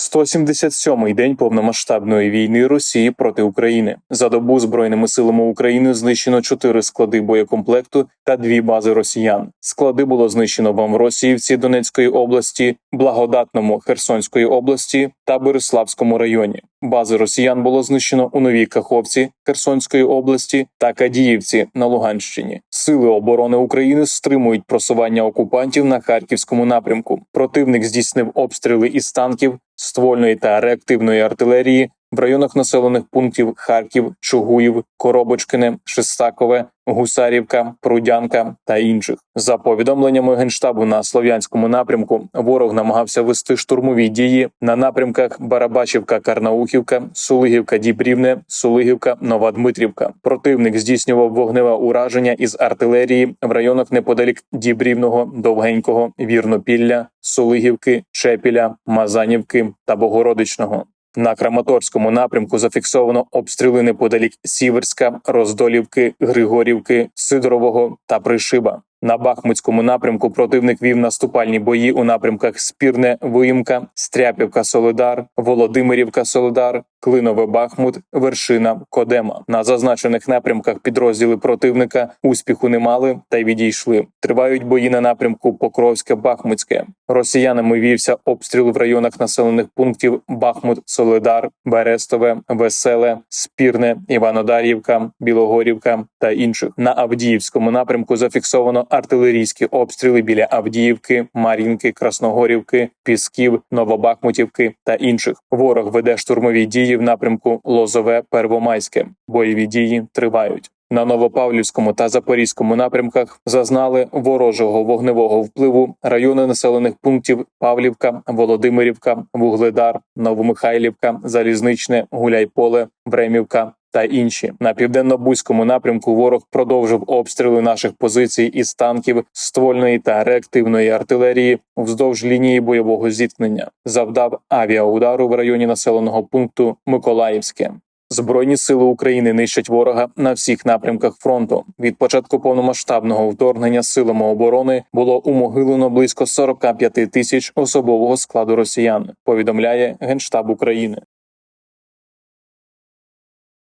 177-й день повномасштабної війни Росії проти України. За добу збройними силами України знищено чотири склади боєкомплекту та дві бази росіян. Склади було знищено в Амросіївці Донецької області, Благодатному Херсонської області та Бориславському районі. Бази росіян було знищено у Новій Каховці Херсонської області та Кадіївці на Луганщині. Сили оборони України стримують просування окупантів на харківському напрямку. Противник здійснив обстріли із танків, ствольної та реактивної артилерії в районах населених пунктів Харків, Чугуїв, Коробочкине, Шестакове, Гусарівка, Прудянка та інших. За повідомленнями генштабу на слов'янському напрямку, ворог намагався вести штурмові дії на напрямках Барабашівка, Карнаухівка, Сулигівка, Дібрівне, Сулигівка, Нова Дмитрівка. Противник здійснював вогневе ураження із артилерії в районах неподалік Дібрівного, Довгенького, Вірнопілля, Сулигівки, Чепіля, Мазанівки та Богородичного. На Краматорському напрямку зафіксовано обстріли неподалік Сіверська, Роздолівки, Григорівки, Сидорового та Пришиба. На Бахмутському напрямку противник вів наступальні бої у напрямках Спірне, Виїмка, Стряпівка, Солидар, Володимирівка, Солидар, Клинове Бахмут, Вершина, Кодема. На зазначених напрямках підрозділи противника успіху не мали та й відійшли. Тривають бої на напрямку Покровське, Бахмутське. Росіянами вівся обстріл в районах населених пунктів Бахмут, Солидар, Берестове, Веселе, Спірне, Іванодарівка, Білогорівка та інших. На Авдіївському напрямку зафіксовано артилерійські обстріли біля Авдіївки, Мар'їнки, Красногорівки, Пісків, Новобахмутівки та інших. Ворог веде штурмові дії в напрямку Лозове, Первомайське. Бойові дії тривають. На Новопавлівському та Запорізькому напрямках зазнали ворожого вогневого впливу райони населених пунктів Павлівка, Володимирівка, Вугледар, Новомихайлівка, Залізничне, Гуляйполе, Времівка. Та інші на південно-бузькому напрямку ворог продовжив обстріли наших позицій із танків, ствольної та реактивної артилерії вздовж лінії бойового зіткнення, завдав авіаудару в районі населеного пункту Миколаївське. Збройні сили України нищать ворога на всіх напрямках фронту. Від початку повномасштабного вторгнення силами оборони було умогилено близько 45 тисяч особового складу росіян. Повідомляє генштаб України.